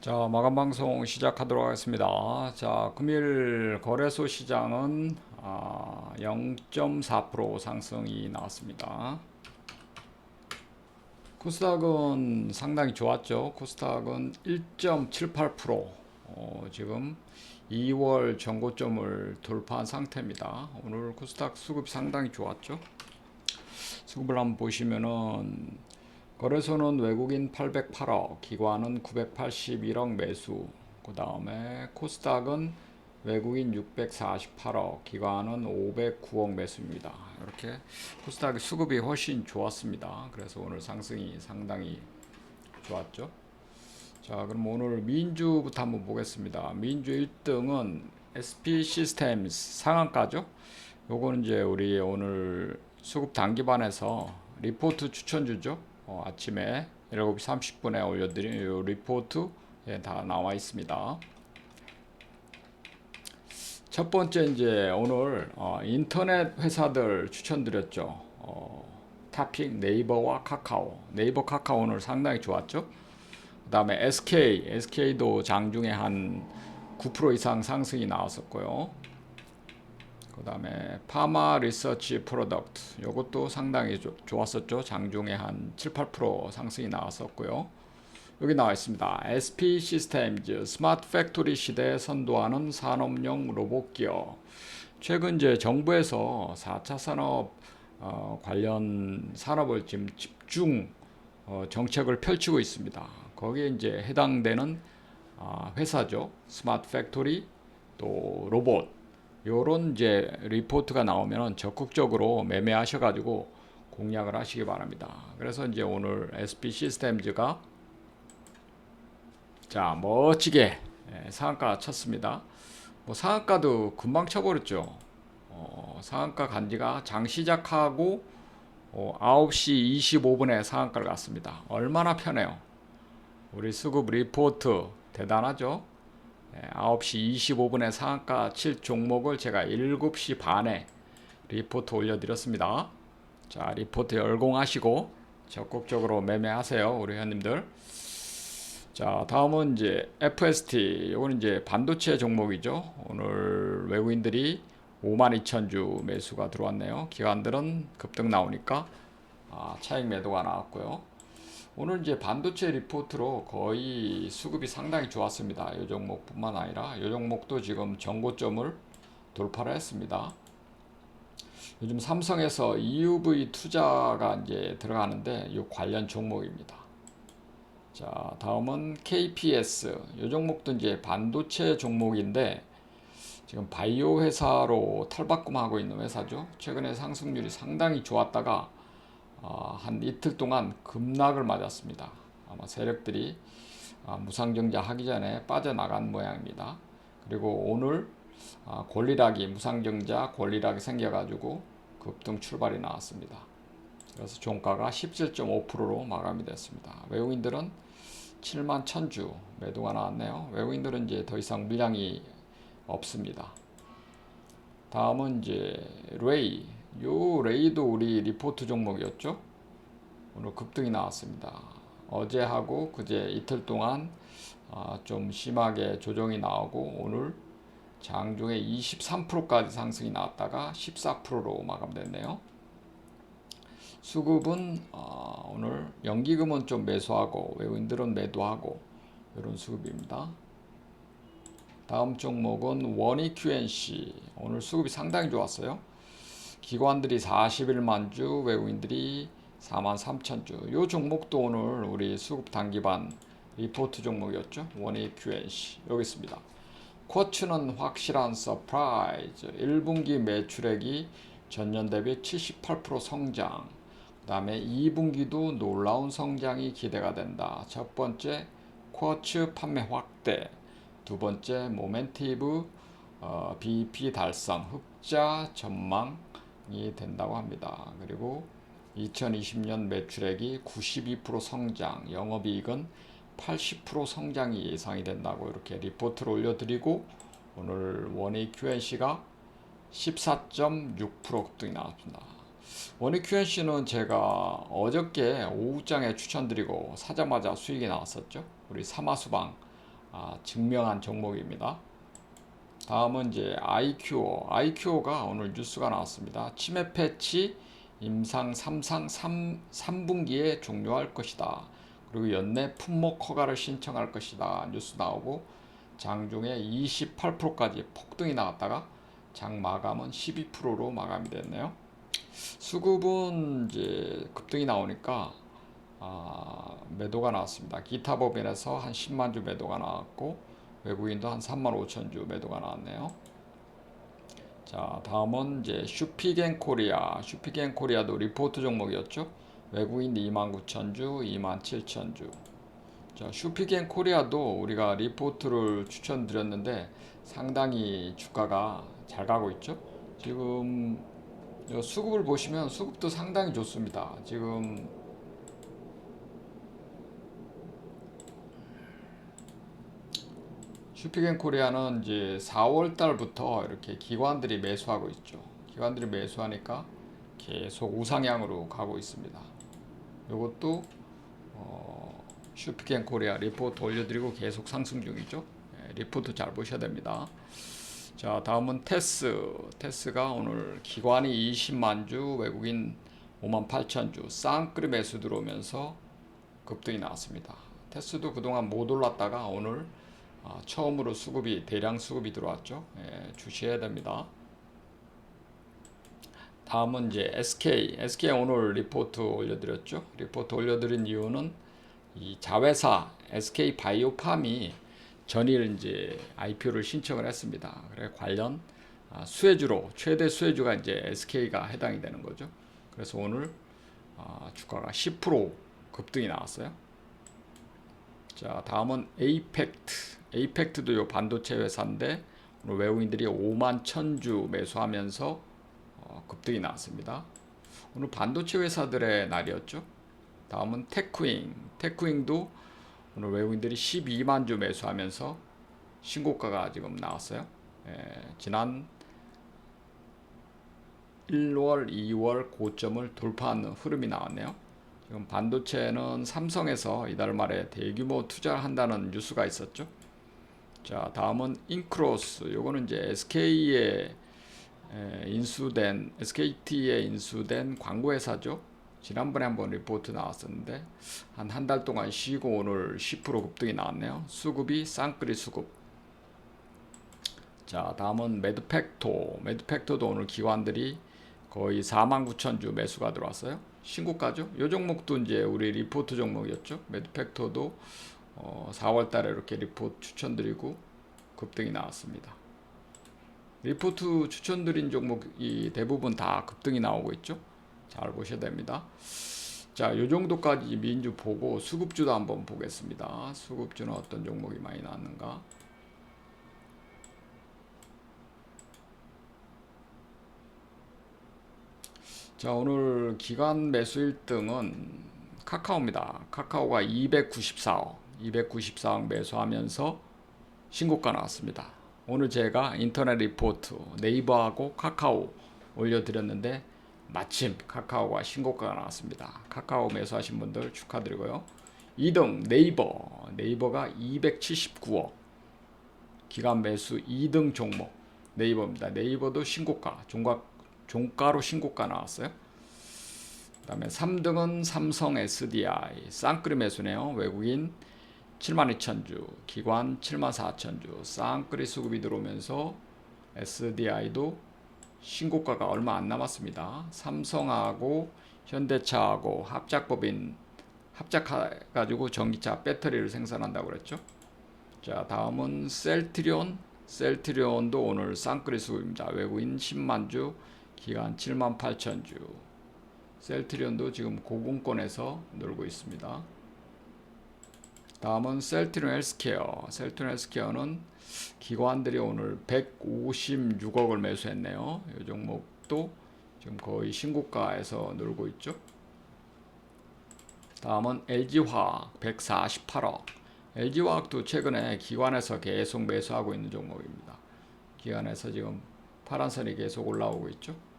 자, 마감 방송 시작하도록 하겠습니다. 자, 금일 거래소 시장은 아, 0.4% 상승이 나왔습니다. 코스닥은 상당히 좋았죠. 코스닥은 1.78% 어, 지금 2월 전고점을 돌파한 상태입니다. 오늘 코스닥 수급 상당히 좋았죠. 수급을 한번 보시면은 거래소는 외국인 808억, 기관은 981억 매수. 그 다음에 코스닥은 외국인 648억, 기관은 509억 매수입니다. 이렇게 코스닥의 수급이 훨씬 좋았습니다. 그래서 오늘 상승이 상당히 좋았죠. 자, 그럼 오늘 민주부터 한번 보겠습니다. 민주 1등은 SP 시스템스 상한가죠. 요거는 이제 우리 오늘 수급 단기반에서 리포트 추천주죠. 어, 아침에 7시 30분에 올려드린 요 리포트에 다 나와 있습니다. 첫 번째 이제 오늘 어, 인터넷 회사들 추천드렸죠. 어, 타픽 네이버와 카카오. 네이버 카카오 오늘 상당히 좋았죠. 그 다음에 SK, SK도 장중에 한 9% 이상 상승이 나왔었고요. 그 다음에 파마 리서치 프로덕트 이것도 상당히 조, 좋았었죠. 장중에 한 7, 8% 상승이 나왔었고요. 여기 나와 있습니다. SP 시스템즈 스마트 팩토리 시대에 선도하는 산업용 로봇 기업. 최근 이제 정부에서 4차 산업 어, 관련 산업을 지금 집중 어, 정책을 펼치고 있습니다. 거기에 이제 해당되는 어, 회사죠. 스마트 팩토리 또 로봇 요런 이제 리포트가 나오면 적극적으로 매매하셔가지고 공략을 하시기 바랍니다. 그래서 이제 오늘 SP 시스템즈가 자 멋지게 예, 상한가 쳤습니다. 뭐 상한가도 금방 쳐버렸죠. 어, 상한가 간지가 장 시작하고 어, 9시 25분에 상한가를 갔습니다. 얼마나 편해요. 우리 수급 리포트 대단하죠. 9시 25분에 상한가 7 종목을 제가 7시 반에 리포트 올려드렸습니다. 자, 리포트 열공하시고 적극적으로 매매하세요, 우리 회원님들. 자, 다음은 이제 FST. 이거는 이제 반도체 종목이죠. 오늘 외국인들이 52,000주 매수가 들어왔네요. 기관들은 급등 나오니까 아, 차익 매도가 나왔고요. 오늘 이제 반도체 리포트로 거의 수급이 상당히 좋았습니다. 이 종목뿐만 아니라 이 종목도 지금 정고점을 돌파를 했습니다. 요즘 삼성에서 EUV 투자가 이제 들어가는데 이 관련 종목입니다. 자, 다음은 KPS. 이 종목도 이제 반도체 종목인데 지금 바이오 회사로 탈바꿈하고 있는 회사죠. 최근에 상승률이 상당히 좋았다가 어, 한 이틀 동안 급락을 맞았습니다. 아마 세력들이 어, 무상증자 하기 전에 빠져나간 모양입니다. 그리고 오늘 어, 권리락이 무상증자 권리락이 생겨가지고 급등 출발이 나왔습니다. 그래서 종가가 17.5%로 마감이 됐습니다. 외국인들은 7만 1000주 매도가 나왔네요. 외국인들은 이제 더 이상 물량이 없습니다. 다음은 이제 레이 요 레이도 우리 리포트 종목이었죠. 오늘 급등이 나왔습니다. 어제하고 그제 이틀 동안 아, 좀 심하게 조정이 나오고 오늘 장중에 23%까지 상승이 나왔다가 14%로 마감됐네요. 수급은 어, 오늘 연기금은 좀 매수하고 외국인들은 매도하고 이런 수급입니다. 다음 종목은 원이 QNC 오늘 수급이 상당히 좋았어요. 기관들이 41만 주, 외국인들이 4만 3천 주. 요 종목도 오늘 우리 수급 단기반 리포트 종목이었죠. 원이 QNC 여기 있습니다. 쿼츠는 확실한 서프라이즈. 1분기 매출액이 전년 대비 78% 성장. 그 다음에 2분기도 놀라운 성장이 기대가 된다. 첫 번째, 쿼츠 판매 확대. 두 번째, 모멘티브 어, BP 달성, 흑자 전망 이 된다고 합니다. 그리고 2020년 매출액이 92% 성장, 영업이익은 80% 성장이 예상이 된다고 이렇게 리포트를 올려드리고 오늘 원의 QNC가 14.6% 급등이 나왔습니다. 원의 QNC는 제가 어저께 오후장에 추천드리고 사자마자 수익이 나왔었죠. 우리 사마수방 아, 증명한 종목입니다. 다음은 이제 IQO. IQO가 오늘 뉴스가 나왔습니다. 치매 패치 임상 3상 3, 3분기에 종료할 것이다. 그리고 연내 품목 허가를 신청할 것이다. 뉴스 나오고 장중에 28%까지 폭등이 나갔다가 장 마감은 12%로 마감이 됐네요. 수급은 이제 급등이 나오니까 아, 매도가 나왔습니다. 기타 법인에서 한 10만 주 매도가 나왔고 외국인도 한 3만 5천 주 매도가 나왔네요. 자, 다음은 이제 슈피겐 코리아. 슈피겐 코리아도 리포트 종목이었죠. 외국인 2만 9천 주, 2만 7천 주. 자, 슈피겐 코리아도 우리가 리포트를 추천드렸는데 상당히 주가가 잘 가고 있죠. 지금 요 수급을 보시면 수급도 상당히 좋습니다. 지금 슈피겐 코리아는 이제 4월 달부터 이렇게 기관들이 매수하고 있죠. 기관들이 매수하니까 계속 우상향으로 가고 있습니다. 이것도 어, 슈피겐 코리아 리포트 올려드리고 계속 상승 중이죠. 예, 리포트 잘 보셔야 됩니다. 자, 다음은 테스. 테스가 오늘 기관이 20만 주, 외국인 5만 8천 주, 쌍끌이 매수 들어오면서 급등이 나왔습니다. 테스도 그동안 못 올랐다가 오늘 아, 처음으로 수급이 대량 수급이 들어왔죠. 예, 주시해야 됩니다. 다음은 이제 SK. SK 오늘 리포트 올려드렸죠. 리포트 올려드린 이유는 이 자회사 SK 바이오팜이 전일 이제 IPO를 신청을 했습니다. 그래 관련 아, 수혜주로 최대 수혜주가 이제 SK가 해당이 되는 거죠. 그래서 오늘 아, 주가가 10% 급등이 나왔어요. 자, 다음은 에이펙트. 에이펙트도 요 반도체 회사인데 오늘 외국인들이 5만 천주 매수하면서 어, 급등이 나왔습니다. 오늘 반도체 회사들의 날이었죠. 다음은 테크윙. 테크윙도 오늘 외국인들이 12만 주 매수하면서 신고가가 지금 나왔어요. 예, 지난 1월, 2월 고점을 돌파하는 흐름이 나왔네요. 지금 반도체는 삼성에서 이달 말에 대규모 투자를 한다는 뉴스가 있었죠. 자, 다음은 인크로스. 요거는 이제 SK에 인수된 SKT에 인수된 광고 회사죠. 지난번에 한번 리포트 나왔었는데 한 한 달 동안 쉬고 오늘 10% 급등이 나왔네요. 수급이 쌍끌이 수급. 자, 다음은 매드팩토. 매드팩토도 오늘 기관들이 거의 4만 9천 주 매수가 들어왔어요. 신고가죠. 요 종목도 이제 우리 리포트 종목이었죠. 매드팩토도 어, 4월 달에 이렇게 리포트 추천드리고 급등이 나왔습니다. 리포트 추천드린 종목이 대부분 다 급등이 나오고 있죠. 잘 보셔야 됩니다. 자, 요 정도까지 민주 보고 수급주도 한번 보겠습니다. 수급주는 어떤 종목이 많이 나왔는가? 자, 오늘 기간 매수 1등은 카카오입니다. 카카오가 294억, 294억 매수하면서 신고가 나왔습니다. 오늘 제가 인터넷 리포트 네이버하고 카카오 올려드렸는데 마침 카카오가 신고가가 나왔습니다. 카카오 매수하신 분들 축하드리고요. 2등 네이버 네이버가 279억 기간 매수 2등 종목 네이버입니다. 네이버도 신고가 종가 종가로 신고가 나왔어요. 그다음에 3등은 삼성 SDI 쌍끌이 매수네요. 외국인 7만 2천 주, 기관 7만 4천 주, 쌍끌이 수급이 들어오면서 SDI도 신고가가 얼마 안 남았습니다. 삼성하고 현대차하고 합작법인 합작해가지고 전기차 배터리를 생산한다고 그랬죠. 자 다음은 셀트리온 셀트리온도 오늘 쌍끌이 수급입니다. 외국인 10만 주, 기간 7만 8천 주. 셀트리온도 지금 고공권에서 놀고 있습니다. 다음은 셀트리온 헬스케어. 셀트리온 헬스케어는 기관들이 오늘 156억을 매수했네요. 이 종목도 지금 거의 신고가에서 놀고 있죠. 다음은 LG화학 148억. LG화학도 최근에 기관에서 계속 매수하고 있는 종목입니다. 기관에서 지금 파란선이 계속 올라오고 있죠.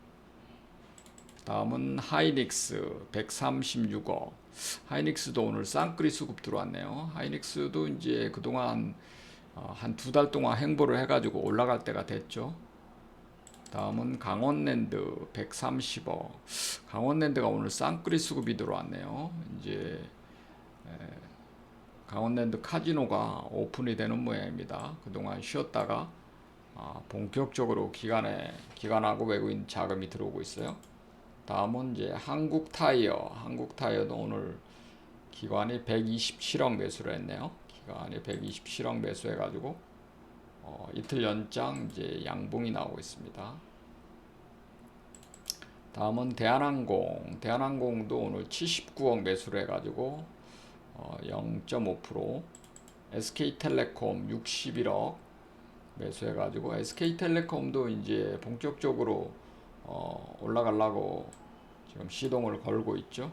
다음은 하이닉스 136억. 하이닉스도 오늘 쌍끌이 수급 들어왔네요. 하이닉스도 이제 그동안 어, 한두 달 동안 행보를 해가지고 올라갈 때가 됐죠. 다음은 강원랜드 130억. 강원랜드가 오늘 쌍끌이 수급이 들어왔네요. 이제 에, 강원랜드 카지노가 오픈이 되는 모양입니다. 그동안 쉬었다가 아, 본격적으로 기관에 기관하고 외국인 자금이 들어오고 있어요. 다음은 이제 한국 타이어. 한국 타이어도 오늘 기관이 127억 매수를 했네요. 기관이 127억 매수해 가지고 어, 이틀 연장 이제 양봉이 나오고 있습니다. 다음은 대한항공. 대한항공도 오늘 79억 매수를 해 가지고 어, 0.5% SK텔레콤 61억 매수해 가지고 SK텔레콤도 이제 본격적으로 어, 올라가려고 지금 시동을 걸고 있죠.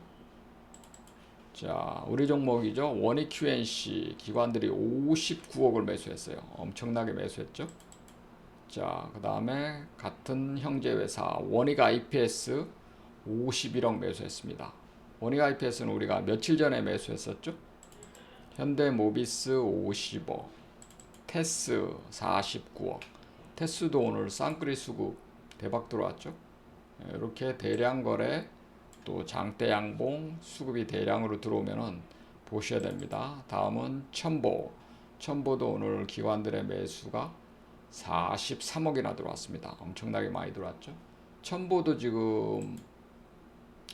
자, 우리 종목이죠. 원익 QNC 기관들이 59억을 매수했어요. 엄청나게 매수했죠. 자, 그 다음에 같은 형제 회사 원익 IPS 51억 매수했습니다. 원익 IPS는 우리가 며칠 전에 매수했었죠. 현대모비스 50억, 테스 49억. 테스도 오늘 쌍끌이 수급 대박 들어왔죠. 예, 이렇게 대량 거래 또 장대 양봉 수급이 대량으로 들어오면은 보셔야 됩니다. 다음은 첨보. 첨보도 오늘 기관들의 매수가 43억이나 들어왔습니다. 엄청나게 많이 들어왔죠. 첨보도 지금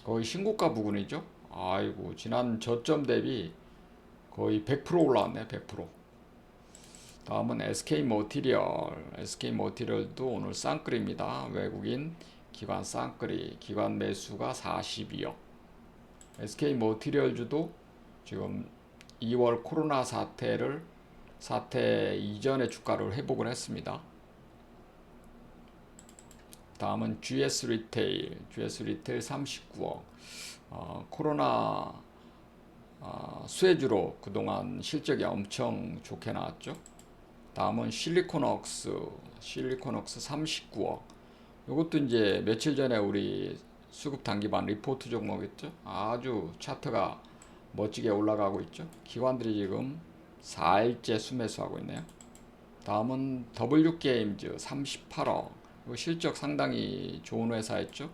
거의 신고가 부근이죠. 아이고 지난 저점 대비 거의 100% 올라왔네. 100%. 다음은 SK 머티리얼. SK 머티리얼도 오늘 쌍끌입니다. 외국인 기관 쌍끌이 기관 매수가 42억. SK 머티리얼주도 지금 2월 코로나 사태를 사태 이전의 주가를 회복을 했습니다. 다음은 GS 리테일, GS 리테일 39억. 어, 코로나 어, 수혜주로 그동안 실적이 엄청 좋게 나왔죠. 다음은 실리콘웍스, 실리콘웍스 39억. 이것도 이제 며칠 전에 우리 수급 단기반 리포트 종목이었죠. 아주 차트가 멋지게 올라가고 있죠. 기관들이 지금 4일째 수매수하고 있네요. 다음은 W게임즈 38억. 이거 실적 상당히 좋은 회사였죠.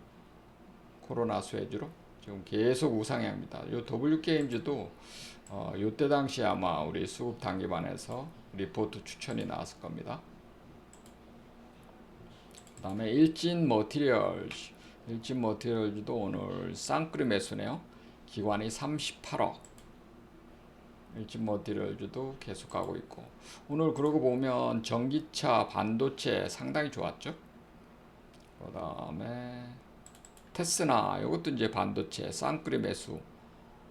코로나 수혜주로 지금 계속 우상향입니다. 이 W게임즈도 어, 이때 당시 아마 우리 수급 단기반에서 리포트 추천이 나왔을 겁니다. 그 다음에 일진 머티리얼즈 일진 머티리얼즈도 오늘 쌍끌이 매수네요. 기관이 38억 일진 머티리얼즈도 계속 가고 있고 오늘 그러고 보면 전기차 반도체 상당히 좋았죠. 그 다음에 테스나 이것도 이제 반도체 쌍끌이 매수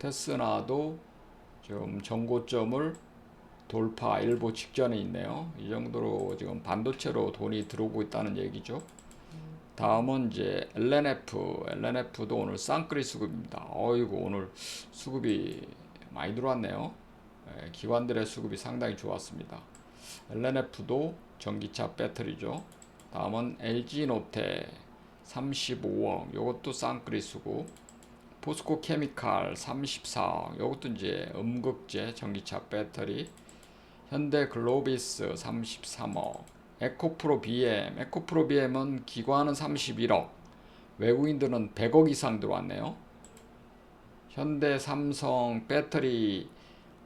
테스나도 지금 전고점을 돌파 일보 직전에 있네요. 이 정도로 지금 반도체로 돈이 들어오고 있다는 얘기죠. 다음은 이제 LNF, LNF도 오늘 쌍끌이 수급입니다. 어이구 오늘 수급이 많이 들어왔네요. 예, 기관들의 수급이 상당히 좋았습니다. LNF도 전기차 배터리죠. 다음은 LG노테 35억, 이것도 쌍끌이 수급. 포스코 케미칼 34억, 이것도 이제 음극재 전기차 배터리. 현대 글로비스 33억, 에코프로 BM, 에코프로 BM은 기관은 31억, 외국인들은 100억 이상 들어왔네요. 현대 삼성 배터리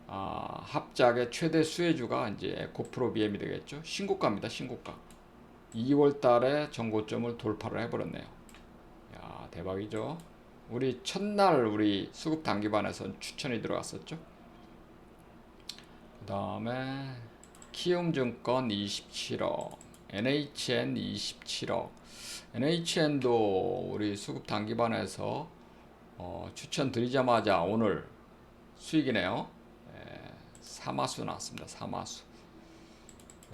아, 합작의 최대 수혜주가 이제 에코프로 BM이 되겠죠. 신고가입니다. 신고가. 2월 달에 전고점을 돌파를 해버렸네요. 야, 대박이죠. 우리 첫날 우리 수급 단기반에서 추천이 들어갔었죠. 그 다음에 키움증권 27억, NHN 27억. NHN도 우리 수급 단기반에서 어, 추천드리자마자 오늘 수익이네요. 예, 사마수 나왔습니다. 사마수.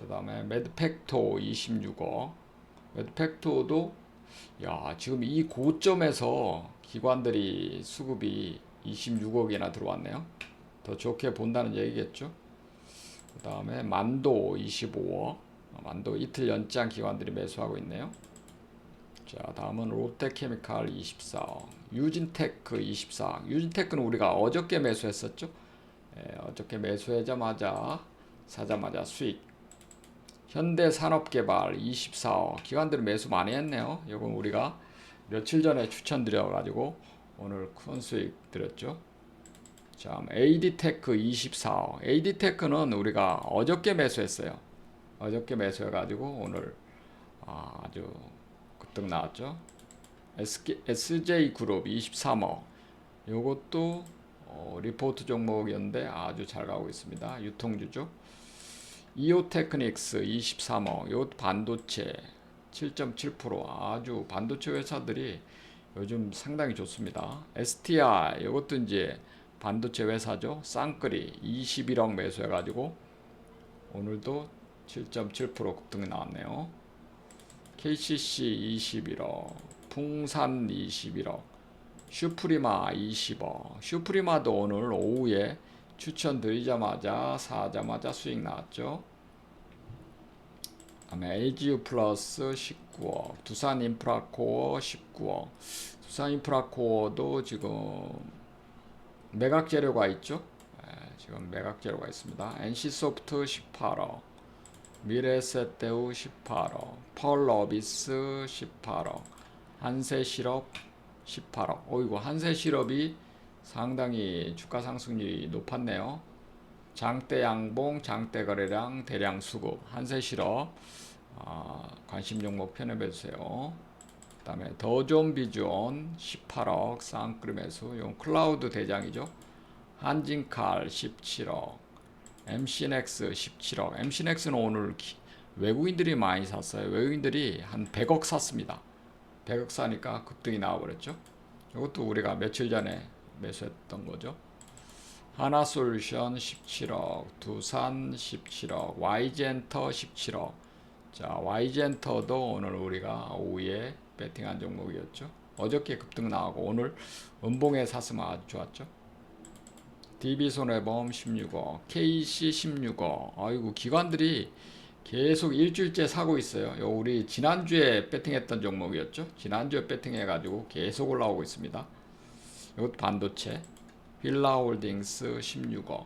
그 다음에 매드팩토 26억. 매드팩토도 야 지금 이 고점에서 기관들이 수급이 26억이나 들어왔네요. 더 좋게 본다는 얘기겠죠. 그 다음에 만도 25억. 만도 이틀 연장 기관들이 매수하고 있네요. 자, 다음은 롯데케미칼 24억, 유진테크 24억. 유진테크는 우리가 어저께 매수했었죠? 예, 어저께 매수하자마자 사자마자 수익. 현대산업개발 24억. 기관들은 매수 많이 했네요. 이건 우리가 며칠 전에 추천드려 가지고 오늘 큰 수익 드렸죠. 자, AD테크 24억. AD테크는 우리가 어저께 매수했어요. 어저께 매수해 가지고 오늘 아주 급등 나왔죠. SK, SJ그룹 23억. 요것도 어, 리포트 종목이었는데 아주 잘 가고 있습니다. 유통주 죠. 이오테크닉스 23억. 이것도 반도체 7.7% 아주 반도체 회사들이 요즘 상당히 좋습니다. STI 이것도 이제 반도체 회사죠. 쌍끌이 21억 매수해 가지고 오늘도 7.7% 급등이 나왔네요. KCC 21억, 풍산 21억, 슈프리마 20억. 슈프리마도 오늘 오후에 추천드리자마자 사자마자 수익 나왔죠. 다음에 LGU 플러스 19억, 두산 인프라코어 19억. 두산 인프라코어도 지금 매각 재료가 있죠. 예, 지금 매각 재료가 있습니다. NC소프트 18억. 미래세테우 18억, 펄러비스 18억, 한세실업 18억. 어이구 한세실업이 상당히 주가 상승률이 높았네요. 장대 양봉, 장대 거래량, 대량 수급, 한세실업 아, 관심 종목 편입해 주세요. 그다음에 더존 비존 18억 쌍끌이 매수, 이건 클라우드 대장이죠. 한진칼 17억. MC넥스 17억. MC넥스는 오늘 기, 외국인들이 많이 샀어요. 외국인들이 한 100억 샀습니다. 100억 사니까 급등이 나와버렸죠. 이것도 우리가 며칠 전에 매수했던 거죠. 하나솔루션 17억, 두산 17억, Y젠터 17억. 자, Y젠터도 오늘 우리가 오후에 배팅한 종목이었죠. 어저께 급등 나오고 오늘 은봉에 샀으면 아주 좋았죠. DB손해보험 16억, KC 16억. 아이고 기관들이 계속 일주일째 사고 있어요. 요 우리 지난주에 배팅했던 종목이었죠. 지난주에 배팅해가지고 계속 올라오고 있습니다. 이것 반도체. 휠라홀딩스 16억.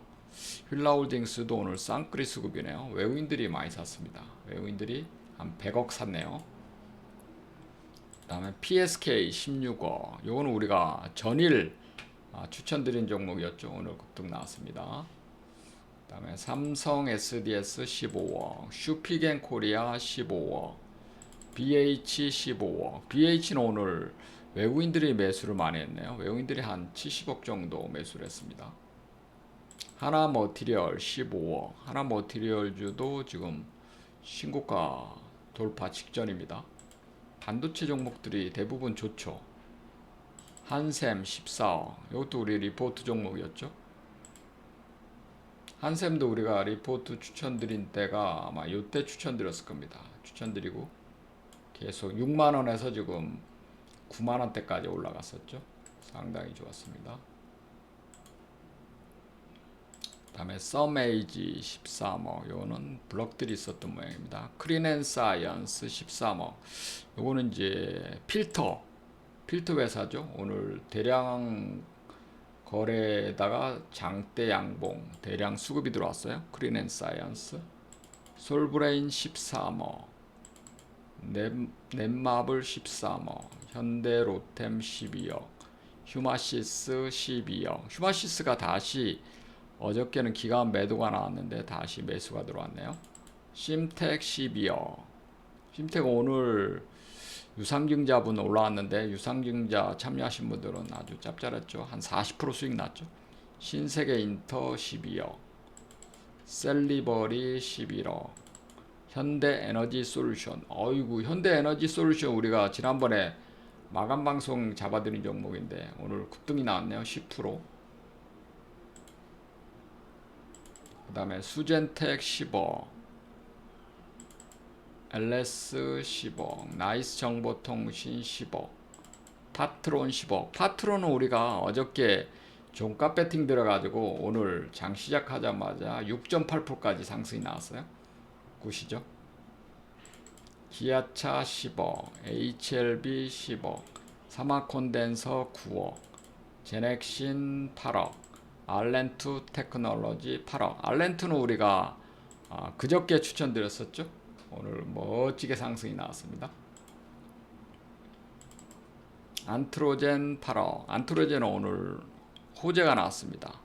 휠라홀딩스도 오늘 쌍끌이 수급이네요. 외국인들이 많이 샀습니다. 외국인들이 한 100억 샀네요. 그 다음에 PSK 16억. 요거는 우리가 전일 아, 추천드린 종목이었죠. 오늘 급등 나왔습니다. 그 다음에 삼성 SDS 15억, 슈피겐 코리아 15억, BH 15억. BH는 오늘 외국인들이 매수를 많이 했네요. 외국인들이 한 70억 정도 매수를 했습니다. 하나 머티리얼 15억. 하나 머티리얼주도 지금 신고가 돌파 직전입니다. 반도체 종목들이 대부분 좋죠. 한샘 14억. 이것도 우리 리포트 종목이었죠. 한샘도 우리가 리포트 추천드린 때가 아마 이때 추천드렸을 겁니다. 추천드리고 계속 6만 원에서 지금 9만 원대까지 올라갔었죠. 상당히 좋았습니다. 다음에 썸에이지 13억 요거는 블럭들이 있었던 모양입니다. 크린앤사이언스 13억 요거는 이제 필터 필터 회사죠. 오늘 대량 거래에다가 장대 양봉 대량 수급이 들어왔어요. 크린앤사이언스 솔브레인 13억 넷, 넷마블 13억 현대로템 12억 휴마시스 12억 휴마시스가 다시 어저께는 기간 매도가 나왔는데 다시 매수가 들어왔네요. 심텍 12억 심텍 오늘 유상증자분 올라왔는데 유상증자 참여하신 분들은 아주 짭짤했죠. 한 40% 수익 났죠. 신세계 인터 12억, 셀리버리 11억, 현대 에너지 솔루션. 어이구 현대 에너지 솔루션 우리가 지난번에 마감 방송 잡아드린 종목인데 오늘 급등이 나왔네요. 10%. 그 다음에 수젠텍 10억. LS 10억, 나이스 정보통신 10억, 파트론 10억. 파트론은 우리가 어저께 종가 배팅 들어가지고 오늘 장 시작하자마자 6.8%까지 상승이 나왔어요. 구시죠? 기아차 10억, HLB 10억, 사마콘덴서 9억, 제넥신 8억, 알렌투 테크놀로지 8억. 알렌투는 우리가 아, 그저께 추천드렸었죠. 오늘 멋지게 상승이 나왔습니다. 안트로젠 8억. 안트로젠은 오늘 호재가 나왔습니다.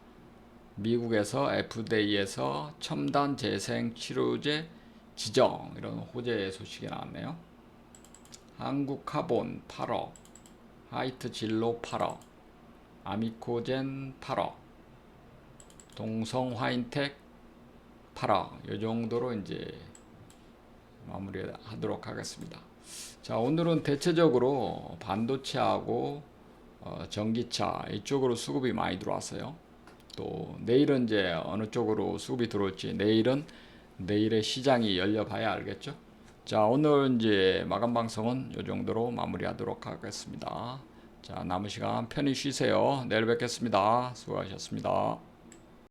미국에서 FDA에서 첨단 재생 치료제 지정 이런 호재 소식이 나왔네요. 한국 카본 8억, 하이트 진로 8억, 아미코젠 8억, 동성 화인텍 8억. 이 정도로 이제 마무리하도록 하겠습니다. 자, 오늘은 대체적으로 반도체하고 어, 전기차 이쪽으로 수급이 많이 들어왔어요. 또 내일은 이제 어느 쪽으로 수급이 들어올지 내일은 내일의 시장이 열려봐야 알겠죠. 자, 오늘 이제 마감 방송은 이 정도로 마무리하도록 하겠습니다. 자, 남은 시간 편히 쉬세요. 내일 뵙겠습니다. 수고하셨습니다.